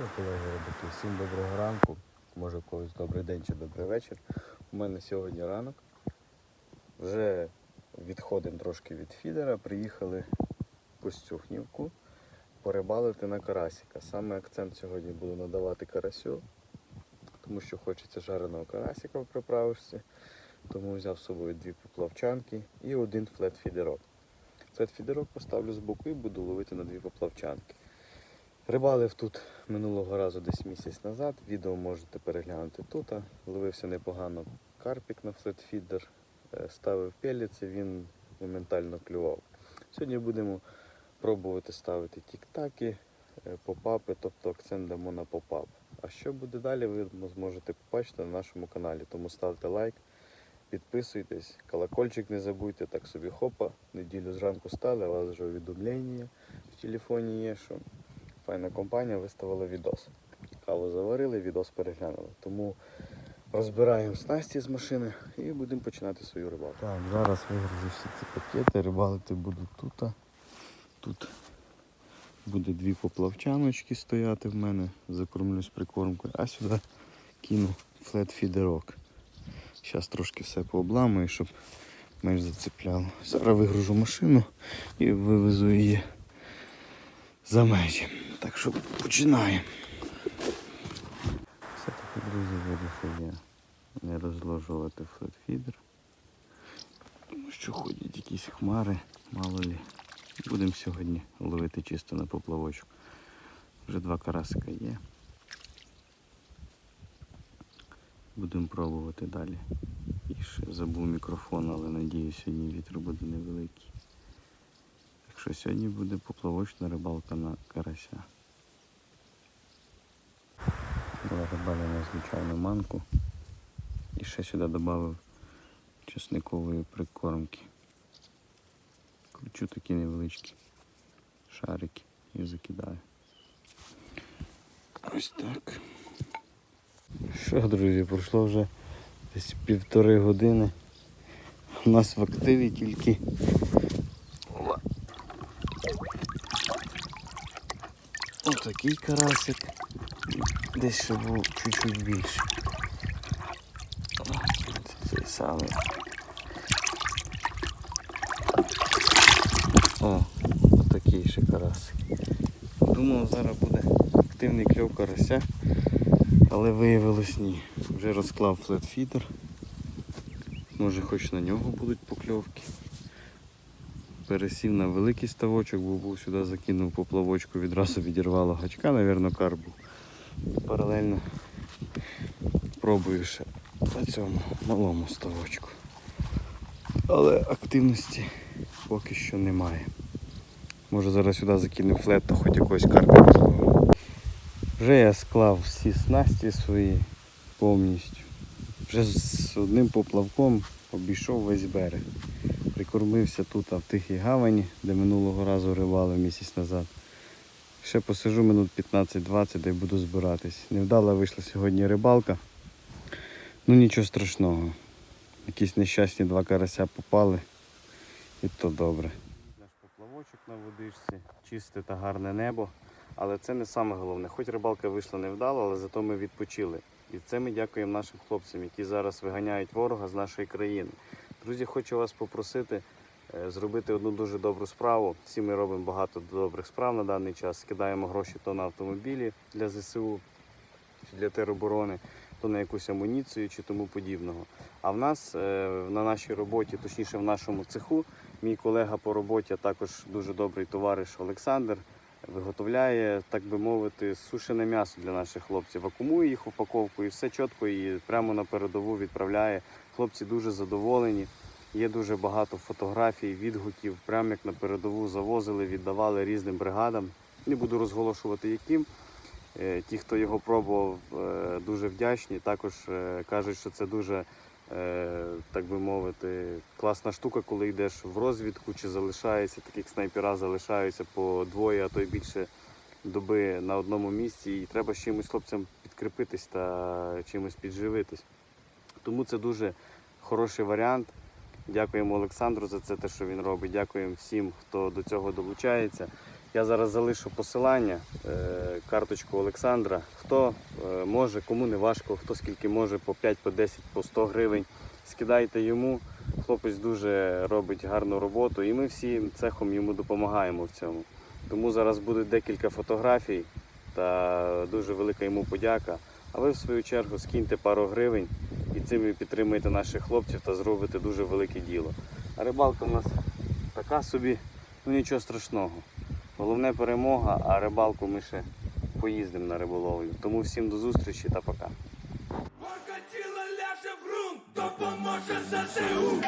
що, колеги, рибаки, всім доброго ранку. Може у когось добрий день чи добрий вечір. У мене сьогодні ранок. Вже відходимо трошки від фідера, приїхали в Костюхнівку порибалити на карасика. Саме акцент сьогодні буду надавати карасю, тому що хочеться жареного карасика в приправочці. Тому взяв з собою дві поплавчанки і один флет-фідерок. Флет-фідерок поставлю з боку і буду ловити на дві поплавчанки. Рибалив тут минулого разу десь місяць назад. Відео можете переглянути тут. Ловився непогано карпік на флетфідер, е, ставив пеліці, він моментально клював. Сьогодні будемо пробувати ставити тік-таки, е, попапи, тобто акцент дамо на попап. А що буде далі, ви зможете побачити на нашому каналі. Тому ставте лайк, підписуйтесь, колокольчик не забудьте, так собі хопа. Неділю зранку стали, у вас вже увідомлення в телефоні є, що файна компанія виставила відос. Каву заварили, відос переглянули. Тому розбираємо снасті з машини і будемо починати свою рибалку. Так, зараз вигружу всі ці пакети, рибалити буду тут. Тут буде дві поплавчаночки стояти в мене, закормлюсь прикормкою, а сюди кину флет-фідерок. Зараз трошки все пообламую, щоб менш зацепляло. Зараз вигружу машину і вивезу її за межі. Так що починаємо. Все-таки, друзі, вирішив я не розложувати флетфідер. Тому що ходять якісь хмари, мало лі. Будемо сьогодні ловити чисто на поплавочок. Вже два карасика є. Будемо пробувати далі. І ще забув мікрофон, але надію сьогодні вітер буде невеликий. Так що сьогодні буде поплавочна рибалка на карася. Була рибаля на звичайну манку. І ще сюди додав чесникової прикормки. Кручу такі невеличкі шарики і закидаю. Ось так. Що, друзі, пройшло вже десь півтори години. У нас в активі тільки Отакий карасик. Десь ще був чуть-чуть більше. Це цей самий. О, отакий ще карасик. Думав, зараз буде активний кльов карася, але виявилось ні. Вже розклав флетфідер. Може хоч на нього будуть покльовки. Пересів на великий ставочок, бо був сюди закинув поплавочку, відразу відірвало гачка, напевно, карбу. Паралельно пробую ще на цьому малому ставочку. Але активності поки що немає. Може зараз сюди закину флет, то хоч якогось карпа зловимо. Вже я склав всі снасті свої повністю. Вже з одним поплавком обійшов весь берег. Прикормився тут, а в тихій гавані, де минулого разу рибали місяць назад. Ще посижу минут 15-20, де буду збиратись. Невдала вийшла сьогодні рибалка. Ну нічого страшного. Якісь нещасні два карася попали. І то добре. Наш поплавочок на водичці, чисте та гарне небо. Але це не саме головне. Хоч рибалка вийшла невдало, але зато ми відпочили. І це ми дякуємо нашим хлопцям, які зараз виганяють ворога з нашої країни. Друзі, хочу вас попросити зробити одну дуже добру справу. Всі ми робимо багато добрих справ на даний час. Скидаємо гроші то на автомобілі для ЗСУ чи для тероборони, то на якусь амуніцію чи тому подібного. А в нас е, на нашій роботі, точніше в нашому цеху, мій колега по роботі, а також дуже добрий товариш Олександр. Виготовляє, так би мовити, сушене м'ясо для наших хлопців, вакуумує їх упаковку і все чітко і прямо на передову відправляє. Хлопці дуже задоволені. Є дуже багато фотографій, відгуків, прямо як на передову завозили, віддавали різним бригадам. Не буду розголошувати яким. Е, Ті, хто його пробував, е, дуже вдячні. Також е, кажуть, що це дуже, так би мовити, класна штука, коли йдеш в розвідку чи залишається, так як снайпера залишаються по двоє, а то й більше доби на одному місці. І треба з чимось хлопцям підкріпитись та чимось підживитись. Тому це дуже хороший варіант. Дякуємо Олександру за це, те, що він робить. Дякуємо всім, хто до цього долучається. Я зараз залишу посилання, е, карточку Олександра. Хто е, може, кому не важко, хто скільки може, по 5, по 10, по 100 гривень. Скидайте йому. Хлопець дуже робить гарну роботу, і ми всім цехом йому допомагаємо в цьому. Тому зараз буде декілька фотографій та дуже велика йому подяка. А ви в свою чергу скиньте пару гривень і цим ви підтримуєте наших хлопців та зробите дуже велике діло. А рибалка у нас така собі, ну нічого страшного. Головне перемога, а рибалку ми ще поїздимо на риболовлю. Тому всім до зустрічі та пока. Допоможе ЗСУ.